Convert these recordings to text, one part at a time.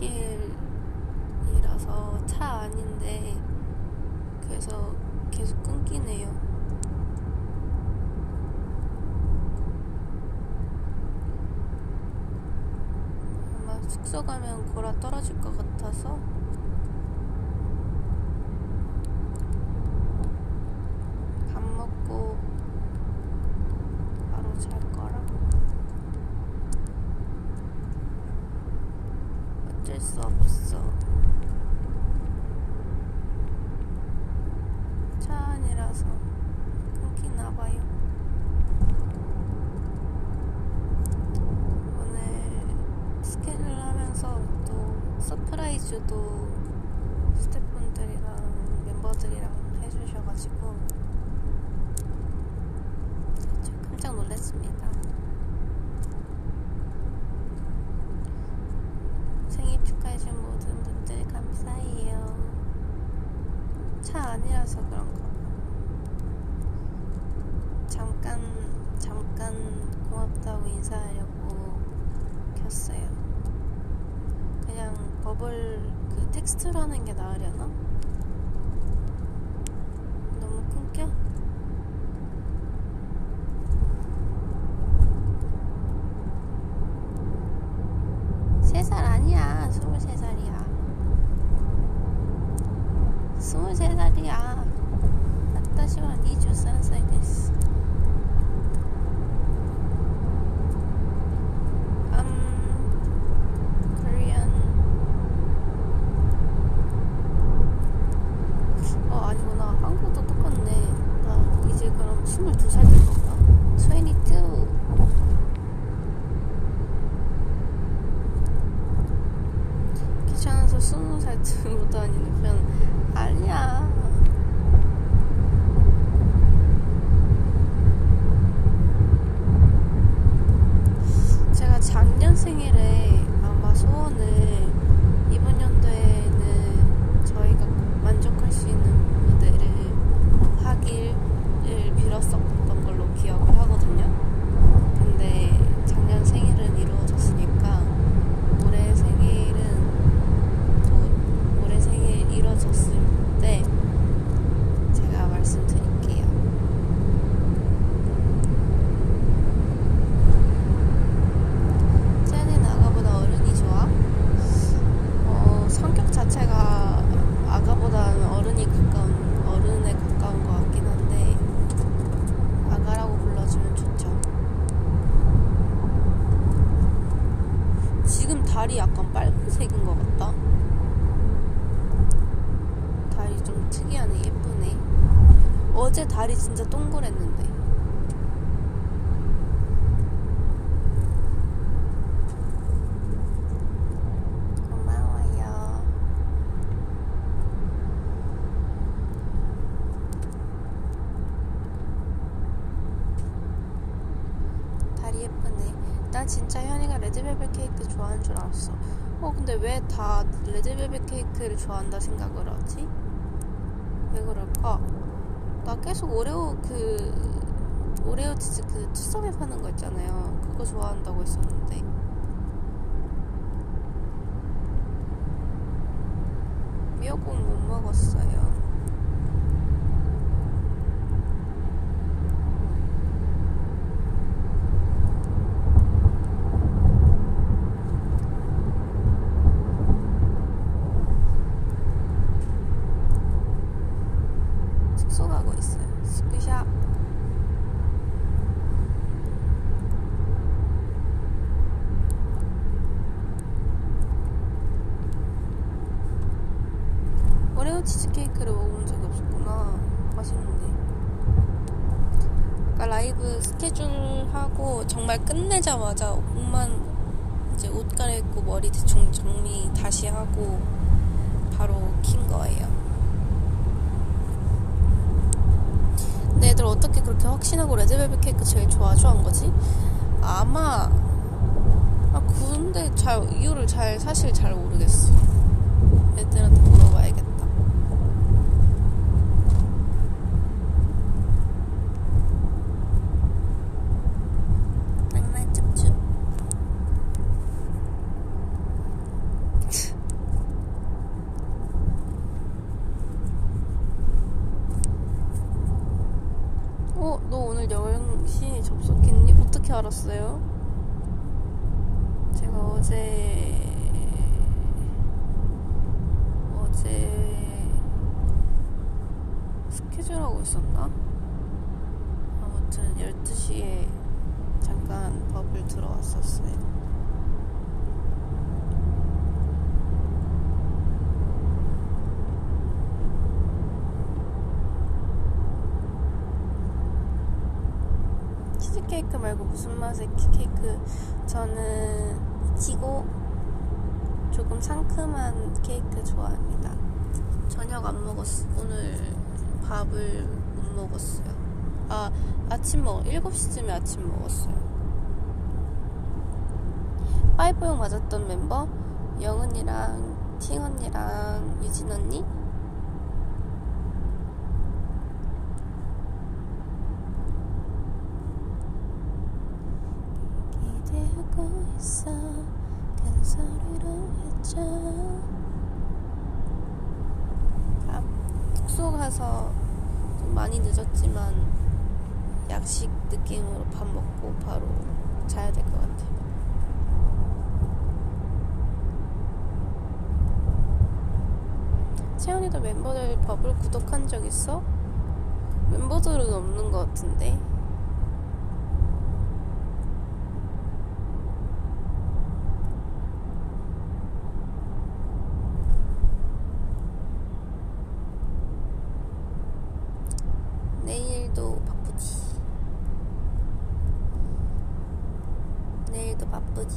길이라서 차 아닌데 그래서 계속 끊기네요. 아마 숙소 가면 골아 떨어질 것 같아서 같습니다. 생일 축하해준 모든 분들 감사해요. 차 아니라서 그런가 봐. 잠깐, 잠깐 고맙다고 인사하려고 켰어요. 그냥 버블 그 텍스트로 하는 게 나으려나? 진짜 현이가 레드벨벳 케이크 좋아하는 줄 알았어. 어, 근데 왜 다 레드벨벳 케이크를 좋아한다 생각을 하지? 왜 그럴까? 아, 나 계속 오레오 그 오레오 치즈 그 투썸에 파는 거 있잖아요. 그거 좋아한다고 했었는데. 미역국 못 먹었어요. 치즈케이크를 먹은 적이 없었구나. 맛있는데. 아까 라이브 스케줄하고 정말 끝내자마자 옷만 이제 옷 갈아입고 머리 대충 정리 다시 하고 바로 킨 거예요. 근데 애들 어떻게 그렇게 확신하고 레드벨벳 케이크 제일 좋아하죠 한 거지? 아마 아 근데 잘 이유를 잘 사실 잘 모르겠어. 애들한테 알았어요? 제가 어제 어제 스케줄하고 있었나? 아무튼 12시에 잠깐 버블 들어왔었어요. 치즈케이크 말고 무슨 맛의 키- 케이크? 저는 이치고 조금 상큼한 케이크 좋아합니다. 저녁 안 먹었어. 오늘 밥을 못 먹었어요. 아, 아침 먹, 7시쯤에 아침 먹었어요. 파이브용 맞았던 멤버? 영은이랑, 팅 언니랑, 유진 언니? 기대하고 있어. 큰 소리로 해줘 아, 숙소 가서 좀 많이 늦었지만 약식 느낌으로 밥 먹고 바로 자야 될 것 같아요. 채연이도 멤버들 버블 구독한 적 있어? 멤버들은 없는 것 같은데 내일도 바쁘지. 내일도 바쁘지.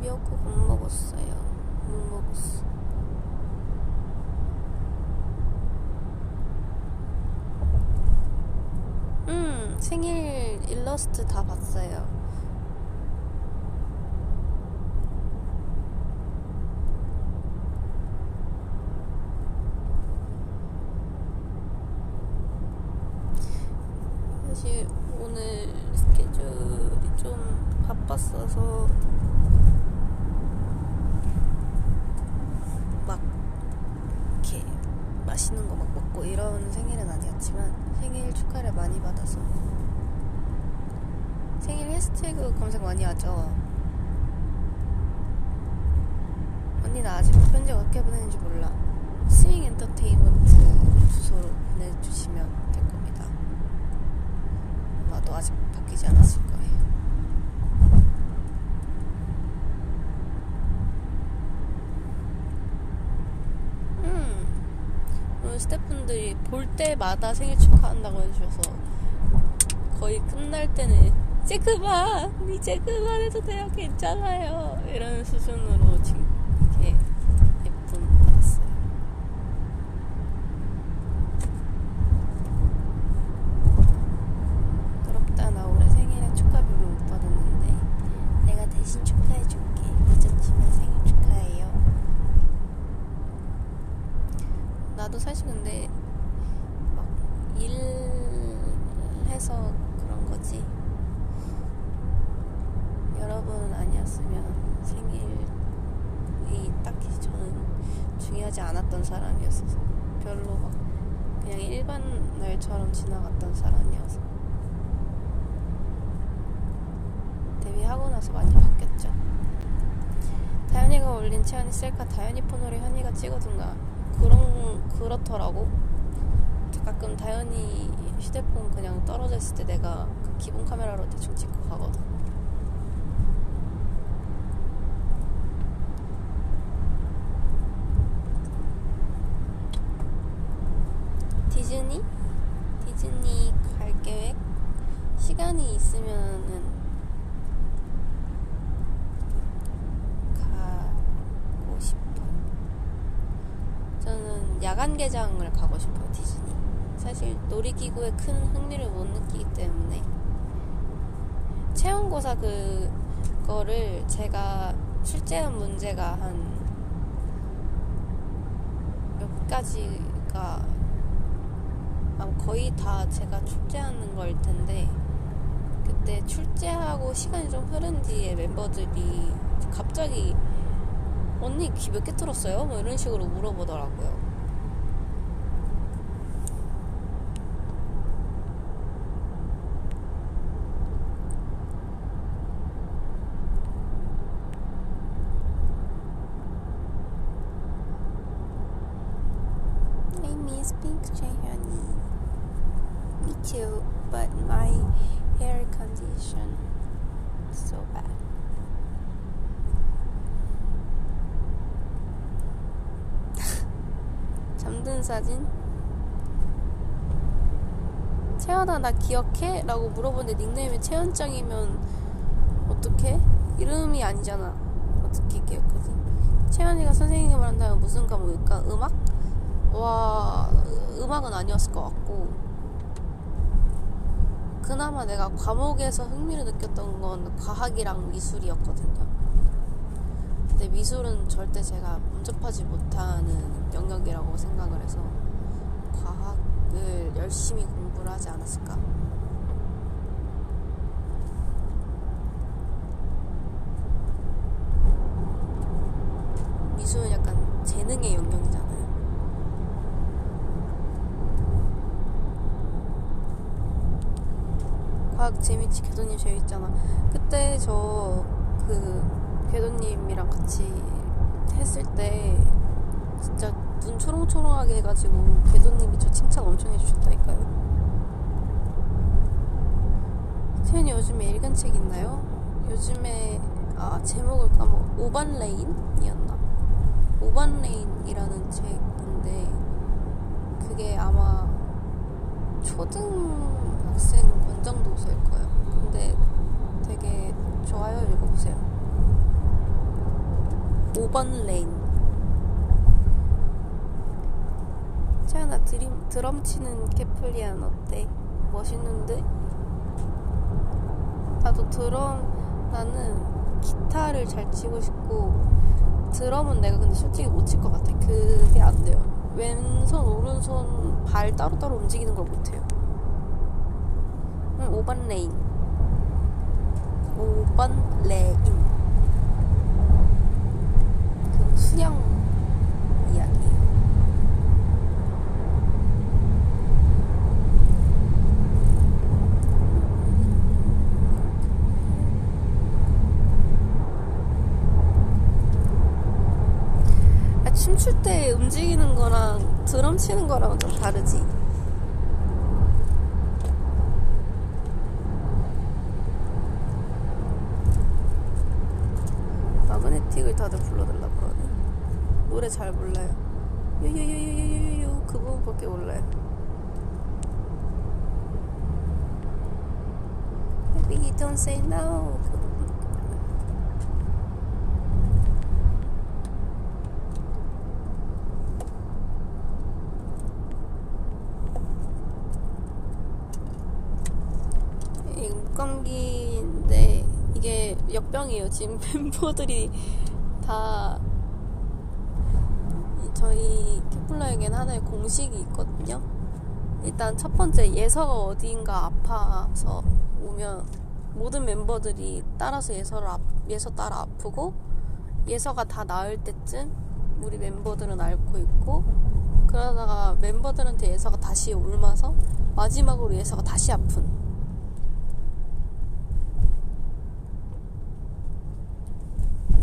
미역국 못 먹었어요. 못 먹었어. 음, 생일 일러스트 다 봤어요. 사실 오늘 스케줄이 좀 바빴어서 막 이렇게 맛있는 거 막 먹고 이런 생일은 아니었지만 생일 축하를 많이 받아서 생일 해시태그 검색 많이 하죠. 언니는 아직 편지 어떻게 보내는지 몰라. 스윙 엔터테인먼트 주소로 보내주시면 될 겁니다. 아마도 아직 바뀌지 않았을 거예요. 음, 오늘 스태프분들이 볼 때마다 생일 축하한다고 해주셔서 거의 끝날 때는 이제 그만, 이제 그만해도 돼요, 괜찮아요. 이런 수준으로 지금 이렇게 예쁨 받았어요. 부럽다 나 올해 생일에 축하비를 못 받았는데 내가 대신 축하해줄게 늦었지만 생일 축하해요 나도 사실 근데 막 일해서 그런 거지 여러분 아니었으면 생일이 딱히 저는 중요 하지 않았던 사람이었어서 별로 막 그냥 일반 날처럼 지나갔던 사람이어서 데뷔하고 나서 많이 바뀌었죠. 다현이가 올린 채연이 셀카 다현이 폰으로 현이가 찍어둔가 그런 그렇더라고. 가끔 다현이 휴대폰 그냥 떨어져 있을 때 내가 그 기본 카메라로 대충 찍고 가거든. 디즈니? 디즈니 갈 계획? 시간이 있으면은 가고 싶어. 저는 야간 개장을 가고 싶어요, 디즈니. 사실 놀이기구에 큰 흥미를 못 느끼기 때문에 체험고사 그거를 제가 출제한 문제가 한 몇 가지가 거의 다 제가 출제하는 걸 텐데 그때 출제하고 시간이 좀 흐른 뒤에 멤버들이 갑자기 언니 귀 몇개 뚫었어요? 뭐 이런 식으로 물어보더라고요. Too, but my hair condition so bad. 잠든 사진? 채연아 나 기억해? 라고 물어보는데 닉네임이 채연짱이면 어떡해? 이름이 아니잖아 어떻게 기억하지? 채연이가 선생님을 한다면 무슨 과목일까? 음악? 와 음악은 아니었을 것 같고 그나마 내가 과목에서 흥미를 느꼈던 건 과학이랑 미술이었거든요. 근데 미술은 절대 제가 문접하지 못하는 영역이라고 생각을 해서 과학을 열심히 공부를 하지 않았을까. 미술은 약간 재능의 영역이잖아요. 재밌지 궤도님 재밌잖아 그때 저 그 궤도님이랑 같이 했을 때 진짜 눈 초롱초롱하게 해가지고 궤도님이 저 칭찬 엄청 해주셨다니까요 태연이 요즘에 읽은 책 있나요? 요즘에 아 제목을 까먹 오반 레인이었나? 오반 레인이라는 책인데 그게 아마 초등학생 원정도서일 거예요. 근데 되게 좋아요. 읽어보세요. 5번 레인. 채연아 드림, 드럼 치는 캐플리안 어때? 멋있는데? 나도 드럼, 나는 기타를 잘 치고 싶고, 드럼은 내가 근데 솔직히 못 칠 것 같아. 그게 안 돼요. 왼손, 오른손, 발 따로따로 움직이는 걸 못해요. 응, 5번 레인. 5번 레인. 그 수영 이야기예요. 아, 춤출 때 움직이는 거랑 드럼 치는 거랑은 좀 다르지. 마그네틱을 다들 불러달라 그러네. 노래 잘 몰라요. 유유유유유유유 그 부분밖에 몰라요. Baby don't say no 그 감기인데 이게 역병이에요. 지금 멤버들이 다 저희 케플러에겐 하나의 공식이 있거든요. 일단 첫 번째 예서가 어디인가 아파서 오면 모든 멤버들이 따라서 예서를 아, 예서 따라 아프고 예서가 다 나을 때쯤 우리 멤버들은 앓고 있고 그러다가 멤버들한테 예서가 다시 옮아서 마지막으로 예서가 다시 아픈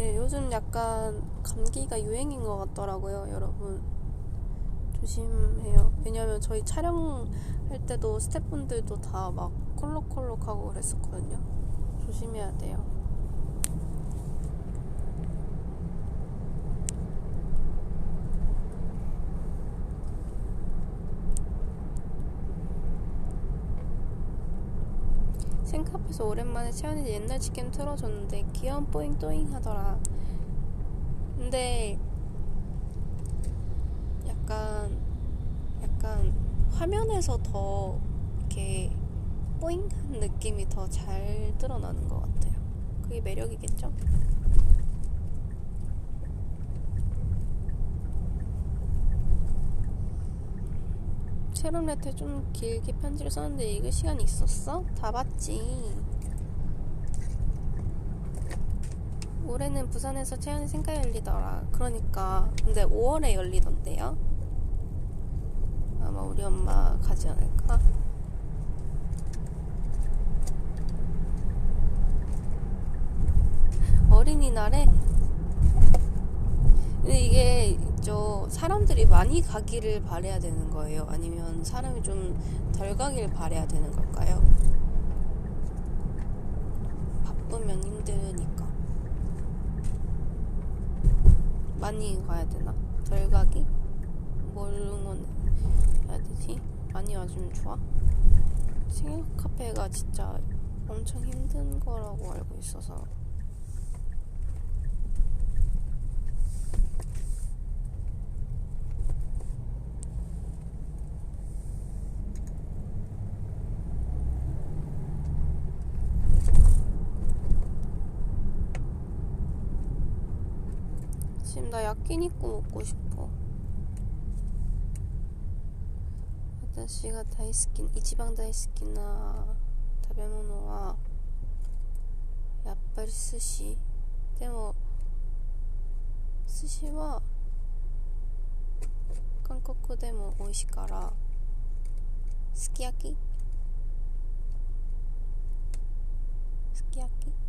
네, 요즘 약간 감기가 유행인 것 같더라고요, 여러분. 조심해요. 왜냐면 저희 촬영할 때도 스태프분들도 다 막 콜록콜록하고 그랬었거든요. 조심해야 돼요. 싱크 앞에서 오랜만에 채연이 옛날 치킨 틀어줬는데 귀여운 뽀잉 또잉 하더라. 근데 약간 약간 화면에서 더 이렇게 뽀잉한 느낌이 더 잘 드러나는 것 같아요. 그게 매력이겠죠? 레터 좀 길게 편지를 썼는데 읽을 시간이 있었어? 다 봤지. 올해는 부산에서 채연이 생가 열리더라. 그러니까 근데 5월에 열리던데요. 아마 우리 엄마 가지 않을까? 어린이날에 이게 저 사람들이 많이 가기를 바래야 되는 거예요? 아니면 사람이 좀 덜 가길 바래야 되는 걸까요? 바쁘면 힘드니까 많이 가야 되나? 덜 가기? 뭘 응원해야 되지? 많이 와주면 좋아? 생일 카페가 진짜 엄청 힘든 거라고 알고 있어서 焼き肉もこしか私が大好き一番大好きな食べ物はやっぱり寿司。でも寿司は韓国でも美味しいからすき焼き？すき焼き？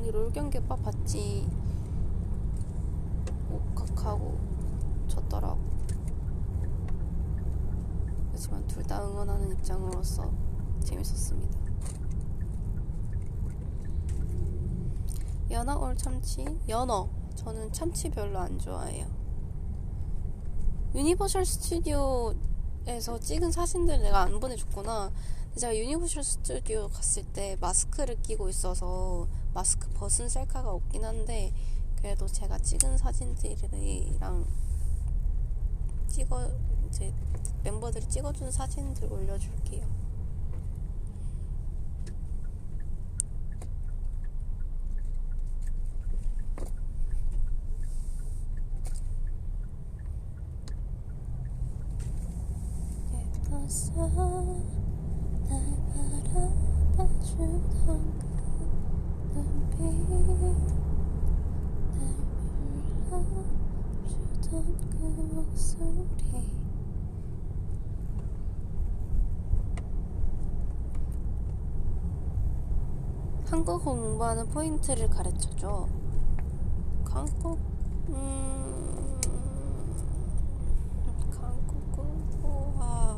아니 롤 경기 빠 봤지 옥학하고 졌더라고 하지만 둘 다 응원하는 입장으로서 재밌었습니다. 연어 올 참치? 연어. 저는 참치 별로 안 좋아해요. 유니버셜 스튜디오에서 찍은 사진들 내가 안 보내줬구나. 제가 유니버셜 스튜디오 갔을 때 마스크를 끼고 있어서 마스크 벗은 셀카가 없긴 한데 그래도 제가 찍은 사진들이랑 찍어 이제 멤버들이 찍어준 사진들 올려줄게요. 예뻤어 날 바라봐주던 그 눈빛 날 불러주던 그 목소리 한국어 공부하는 포인트를 가르쳐줘. 한국, 음, 한국어와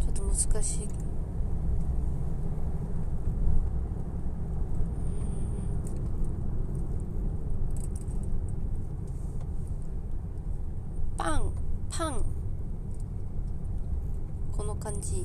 저도 難しい. 빵, 팡. この漢字.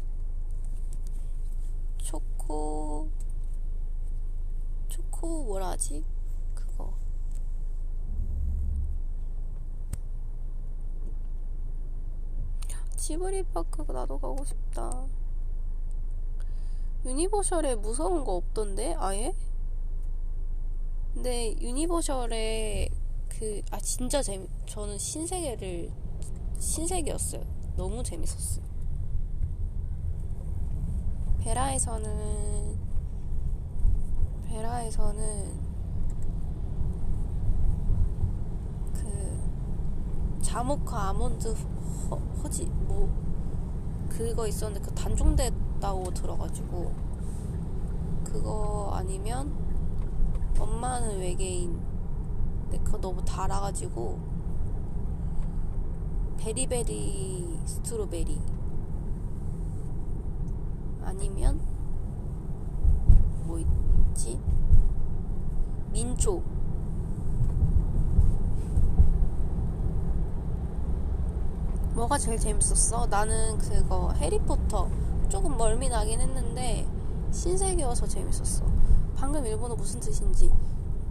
초코 초코 코 뭐라 하지? 그거. 지브리 파크 나도 가고 싶다. 유니버셜에 무서운 거 없던데 아예? 근데 유니버셜에 그 아 진짜 재미 저는 신세계를 신세계였어요. 너무 재밌었어요. 베라에서는 베라에서는 그 자모카 아몬드 허, 허지 뭐 그거 있었는데 그 단종됐다고 들어가지고 그거 아니면 엄마는 외계인. 근데 그거 너무 달아가지고 베리베리 스트로베리 아니면 뭐 있지? 민초 뭐가 제일 재밌었어? 나는 그거 해리포터 조금 멀미 나긴 했는데 신세계여서 재밌었어. 방금 일본어 무슨 뜻인지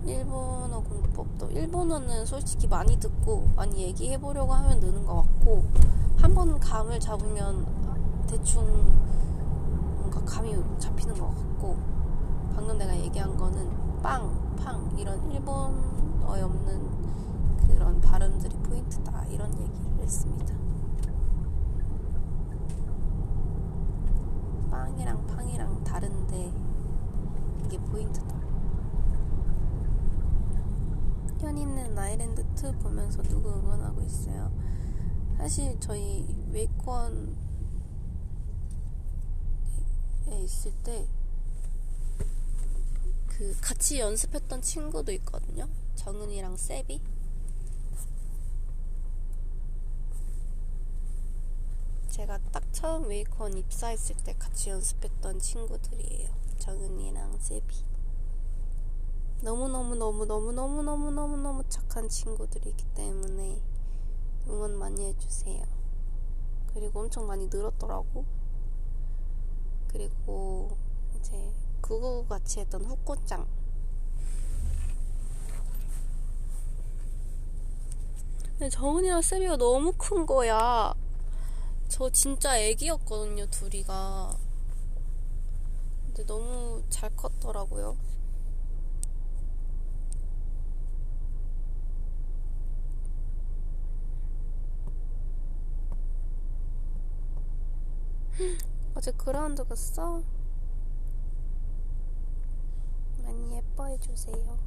일본어 공부법도 일본어는 솔직히 많이 듣고 많이 얘기해 보려고 하면 느는 것 같고 한 번 감을 잡으면 대충 뭔가 감이 잡히는 것 같고 방금 내가 얘기한 거는 빵, 팡 이런 일본어에 없는 그런 발음들이 포인트다 이런 얘기를 했습니다. 빵이랑 팡이랑 다른데 이게 포인트다. 현이는 아일랜드 2 보면서 누구 응원하고 있어요? 사실 저희 웨이콘에 있을 때 그 같이 연습했던 친구도 있거든요. 정은이랑 세비. 제가 딱 처음 웨이콘 입사했을 때 같이 연습했던 친구들이에요. 정은이랑 세비. 너무너무너무너무너무너무너무너무 착한 친구들이기 때문에 응원 많이 해주세요. 그리고 엄청 많이 늘었더라고. 그리고 이제 그거 같이 했던 후코짱. 근데 정은이랑 세비가 너무 큰 거야. 저 진짜 애기였거든요, 둘이가. 근데 너무 잘 컸더라고요. 어제 그라운드 갔어? 많이 예뻐해주세요.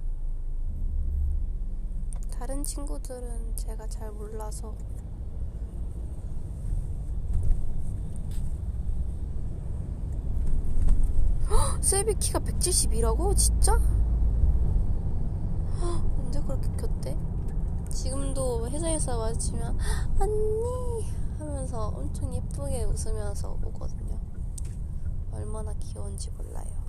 다른 친구들은 제가 잘 몰라서 세비 키가 172라고? 진짜? 언제 그렇게 컸대? 지금도 회사에서 마주치면 언니 하면서 엄청 예쁘게 웃으면서 오거든요. 얼마나 귀여운지 몰라요.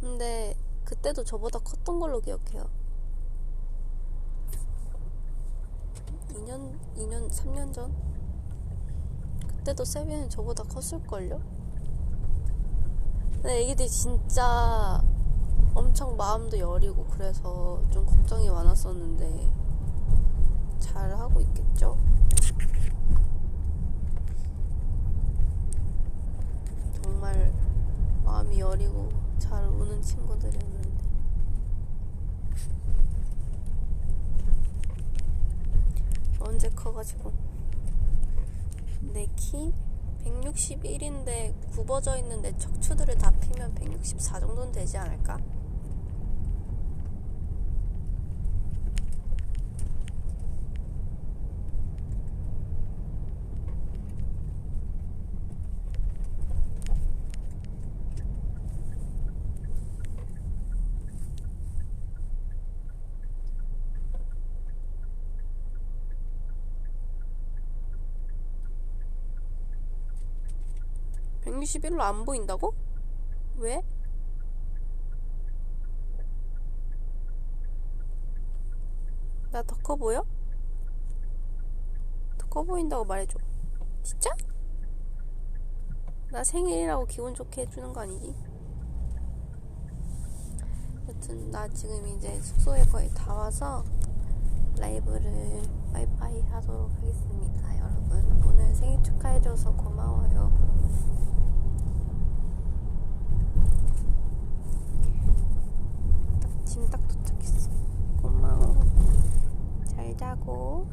근데 그때도 저보다 컸던 걸로 기억해요. 2년, 2년, 3년 전? 그때도 세비는 저보다 컸을걸요? 근데 애기들이 진짜 엄청 마음도 여리고 그래서 좀 걱정이 많았었는데 잘 하고 있겠죠? 정말 마음이 여리고 잘 우는 친구들이었는데 언제 커가지고 내 키 161인데 굽어져 있는 내 척추들을 다 피면 164 정도는 되지 않을까? 백6 1로 안 보인다고? 왜? 나 더 커 보여? 더 커 보인다고 말해줘. 진짜? 나 생일이라고 기분 좋게 해주는 거 아니지? 여튼 나 지금 이제 숙소에 거의 다 와서 라이브를 빠이빠이 하도록 하겠습니다 여러분 오늘 생일 축하해줘서 고마워요 지금 딱 도착했어. 고마워. 잘 자고.